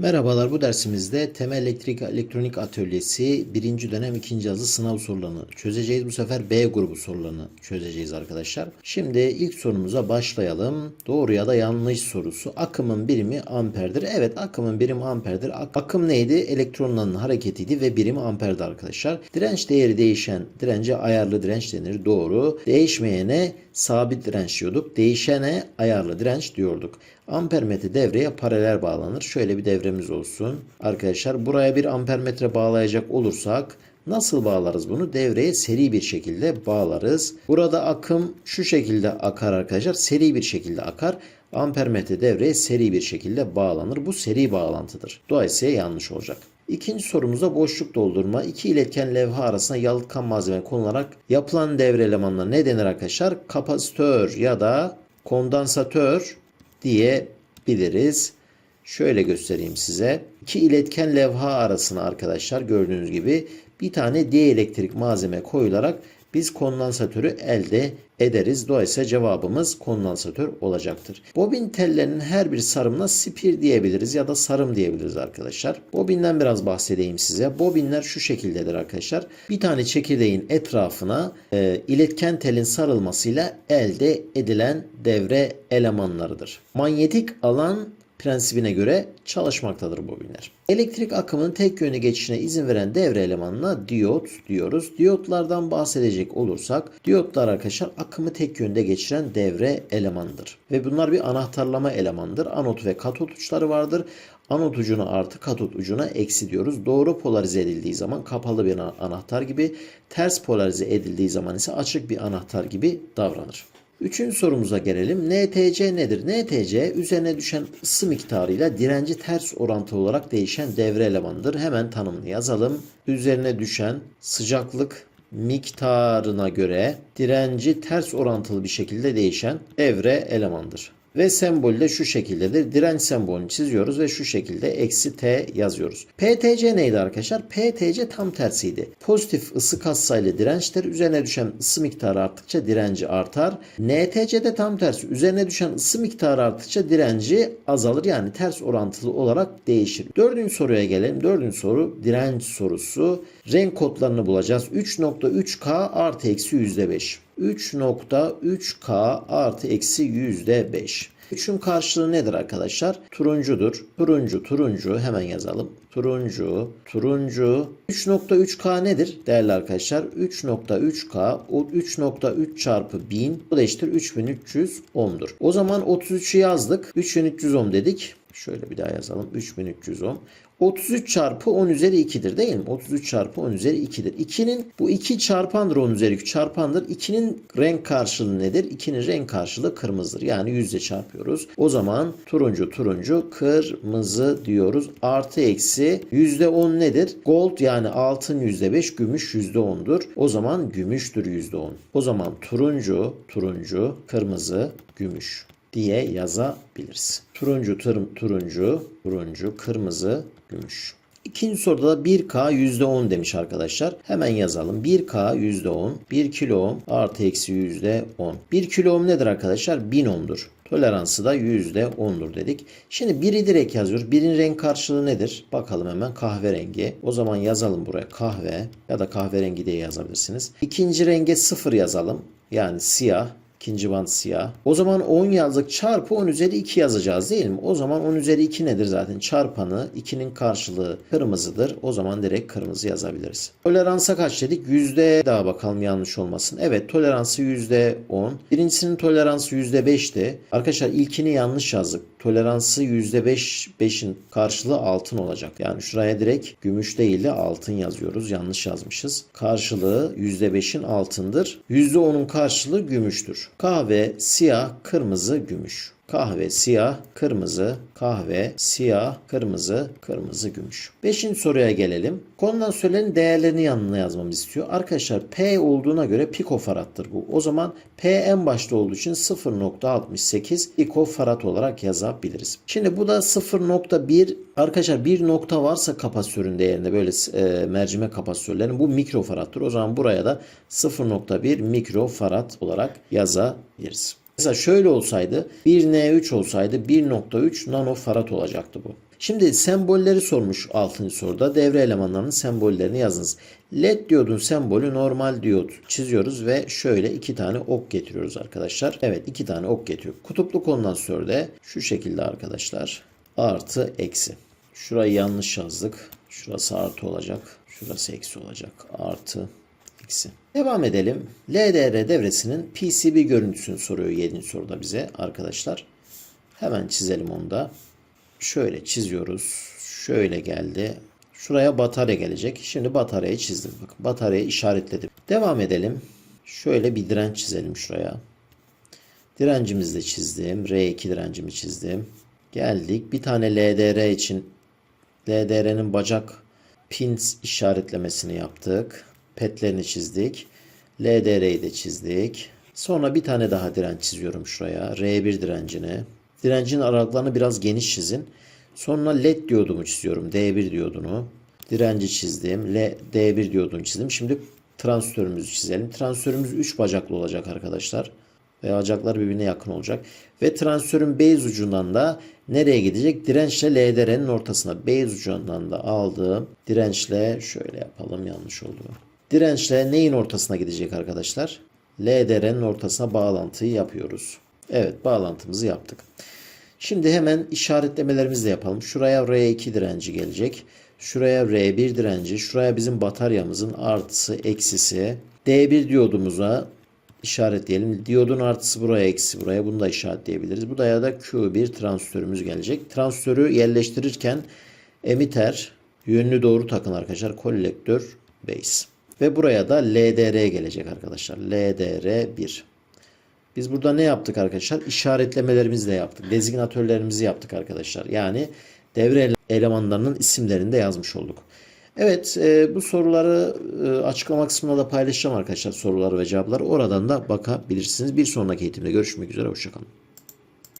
Merhabalar bu dersimizde temel elektrik elektronik atölyesi birinci dönem ikinci yazı sınav sorularını çözeceğiz. Bu sefer B grubu sorularını çözeceğiz arkadaşlar. Şimdi ilk sorumuza başlayalım. Doğru ya da yanlış sorusu. Akımın birimi amperdir. Evet akımın birimi amperdir. Ak- akım neydi? Elektronların hareketiydi ve birimi amperdi arkadaşlar. Direnç değeri değişen dirence ayarlı direnç denir. Doğru. Değişmeyene sabit direnç diyorduk. Değişene ayarlı direnç diyorduk. Ampermetre devreye paralel bağlanır. Şöyle bir devremiz olsun. Arkadaşlar buraya bir ampermetre bağlayacak olursak nasıl bağlarız bunu? Devreye seri bir şekilde bağlarız. Burada akım şu şekilde akar arkadaşlar. Seri bir şekilde akar. Ampermetre devreye seri bir şekilde bağlanır. Bu seri bağlantıdır. Dolayısıyla yanlış olacak. İkinci sorumuzda boşluk doldurma. İki iletken levha arasında yalıtkan malzeme konularak yapılan devre elemanına ne denir arkadaşlar? Kapasitör ya da kondansatör diyebiliriz. Şöyle göstereyim size. İki iletken levha arasına arkadaşlar gördüğünüz gibi bir tane dielektrik malzeme koyularak biz kondansatörü elde ederiz. Dolayısıyla cevabımız kondansatör olacaktır. Bobin tellerinin her bir sarımına spir diyebiliriz ya da sarım diyebiliriz arkadaşlar. Bobinden biraz bahsedeyim size. Bobinler şu şekildedir arkadaşlar. Bir tane çekirdeğin etrafına e, iletken telin sarılmasıyla elde edilen devre elemanlarıdır. Manyetik alan prensibine göre çalışmaktadır bobinler. Elektrik akımının tek yönlü geçişine izin veren devre elemanına diyot diyoruz. Diyotlardan bahsedecek olursak diyotlar arkadaşlar akımı tek yönde geçiren devre elemandır. Ve bunlar bir anahtarlama elemandır. Anot ve katot uçları vardır. Anot ucuna artı katot ucuna eksi diyoruz. Doğru polarize edildiği zaman kapalı bir anahtar gibi, ters polarize edildiği zaman ise açık bir anahtar gibi davranır. Üçüncü sorumuza gelelim. NTC nedir? NTC üzerine düşen ısı miktarıyla direnci ters orantılı olarak değişen devre elemanıdır. Hemen tanımını yazalım. Üzerine düşen sıcaklık miktarına göre direnci ters orantılı bir şekilde değişen devre elemandır. Ve sembolü de şu şekildedir. Direnç sembolünü çiziyoruz ve şu şekilde eksi T yazıyoruz. PTC neydi arkadaşlar? PTC tam tersiydi. Pozitif ısı katsayılı dirençtir. Üzerine düşen ısı miktarı arttıkça direnci artar. NTC de tam tersi. Üzerine düşen ısı miktarı arttıkça direnci azalır. Yani ters orantılı olarak değişir. Dördüncü soruya gelelim. Dördüncü soru direnç sorusu. Renk kodlarını bulacağız. 3.3K artı eksi %5. 3.3K artı eksi yüzde 5. 3'ün karşılığı nedir arkadaşlar? Turuncudur. Turuncu, turuncu hemen yazalım. Turuncu, turuncu. 3.3K nedir değerli arkadaşlar? 3.3K o 3.3 çarpı 1000 bu da eşittir 3310'dur. O zaman 33'ü yazdık. 3310 dedik. Şöyle bir daha yazalım. 3310. 33 çarpı 10 üzeri 2'dir değil mi? 33 çarpı 10 üzeri 2'dir. 2'nin bu 2 çarpandır 10 üzeri 2 çarpandır. 2'nin renk karşılığı nedir? 2'nin renk karşılığı kırmızıdır. Yani yüzde çarpıyoruz. O zaman turuncu turuncu kırmızı diyoruz. Artı eksi yüzde 10 nedir? Gold yani altın yüzde 5 gümüş yüzde 10'dur. O zaman gümüştür yüzde 10. O zaman turuncu turuncu kırmızı gümüş diye yazabiliriz. Turuncu, tır, turuncu, turuncu, kırmızı, gümüş. İkinci soruda da 1K %10 demiş arkadaşlar. Hemen yazalım. 1K %10, 1 kilo ohm artı eksi %10. 1 kilo ohm nedir arkadaşlar? 1000 ohm'dur. Toleransı da %10'dur dedik. Şimdi biri direkt yazıyoruz. Birin renk karşılığı nedir? Bakalım hemen kahverengi. O zaman yazalım buraya kahve ya da kahverengi diye yazabilirsiniz. İkinci renge 0 yazalım. Yani siyah. İkinci bant siyah. O zaman 10 yazdık çarpı 10 üzeri 2 yazacağız değil mi? O zaman 10 üzeri 2 nedir zaten? Çarpanı 2'nin karşılığı kırmızıdır. O zaman direkt kırmızı yazabiliriz. Toleransa kaç dedik? Yüzde daha bakalım yanlış olmasın. Evet toleransı yüzde 10. Birincisinin toleransı yüzde 5'ti. Arkadaşlar ilkini yanlış yazdık. Toleransı yüzde 5. 5'in karşılığı altın olacak. Yani şuraya direkt gümüş değil de altın yazıyoruz. Yanlış yazmışız. Karşılığı yüzde 5'in altındır. Yüzde 10'un karşılığı gümüştür. Kahve, siyah, kırmızı, gümüş. Kahve, siyah, kırmızı, kahve, siyah, kırmızı, kırmızı, gümüş. Beşinci soruya gelelim. Kondansörlerin değerlerini yanına yazmamı istiyor. Arkadaşlar P olduğuna göre pikofarattır bu. O zaman P en başta olduğu için 0.68 pikofarad olarak yazabiliriz. Şimdi bu da 0.1 arkadaşlar bir nokta varsa kapasitörün değerinde böyle e, mercimek kapasitörlerin bu mikrofarattır. O zaman buraya da 0.1 mikrofarad olarak yazabiliriz. Mesela şöyle olsaydı 1N3 olsaydı 1.3 nanofarad olacaktı bu. Şimdi sembolleri sormuş 6. soruda. Devre elemanlarının sembollerini yazınız. LED diyodun sembolü normal diyot çiziyoruz ve şöyle iki tane ok getiriyoruz arkadaşlar. Evet iki tane ok getiriyor. Kutuplu kondansörde şu şekilde arkadaşlar. Artı eksi. Şurayı yanlış yazdık. Şurası artı olacak. Şurası eksi olacak. Artı eksi. Devam edelim. LDR devresinin PCB görüntüsünü soruyor 7. soruda bize arkadaşlar. Hemen çizelim onu da. Şöyle çiziyoruz. Şöyle geldi. Şuraya batarya gelecek. Şimdi bataryayı çizdim. Bakın bataryayı işaretledim. Devam edelim. Şöyle bir direnç çizelim şuraya. Direncimizi de çizdim. R2 direncimi çizdim. Geldik. Bir tane LDR için LDR'nin bacak pins işaretlemesini yaptık. Petlerini çizdik. LDR'yi de çizdik. Sonra bir tane daha direnç çiziyorum şuraya. R1 direncini. Direncin aralıklarını biraz geniş çizin. Sonra LED diyodumu çiziyorum. D1 diyodunu. Direnci çizdim. L, D1 diyodunu çizdim. Şimdi transistörümüzü çizelim. Transistörümüz 3 bacaklı olacak arkadaşlar. Ve bacaklar birbirine yakın olacak. Ve transistörün base ucundan da nereye gidecek? Dirençle LDR'nin ortasına. Base ucundan da aldığım dirençle şöyle yapalım yanlış oldu. Dirençle neyin ortasına gidecek arkadaşlar? LDR'nin ortasına bağlantıyı yapıyoruz. Evet bağlantımızı yaptık. Şimdi hemen işaretlemelerimizi de yapalım. Şuraya R2 direnci gelecek. Şuraya R1 direnci. Şuraya bizim bataryamızın artısı eksisi. D1 diyodumuza işaretleyelim. Diyodun artısı buraya eksi buraya. Bunu da işaretleyebiliriz. Bu da ya da Q1 transistörümüz gelecek. Transistörü yerleştirirken emiter yönlü doğru takın arkadaşlar. Kolektör base. Ve buraya da LDR gelecek arkadaşlar. LDR1. Biz burada ne yaptık arkadaşlar? İşaretlemelerimizi de yaptık. Dezignatörlerimizi yaptık arkadaşlar. Yani devre elemanlarının isimlerini de yazmış olduk. Evet e, bu soruları e, açıklama kısmında da paylaşacağım arkadaşlar soruları ve cevapları. Oradan da bakabilirsiniz. Bir sonraki eğitimde görüşmek üzere. Hoşçakalın.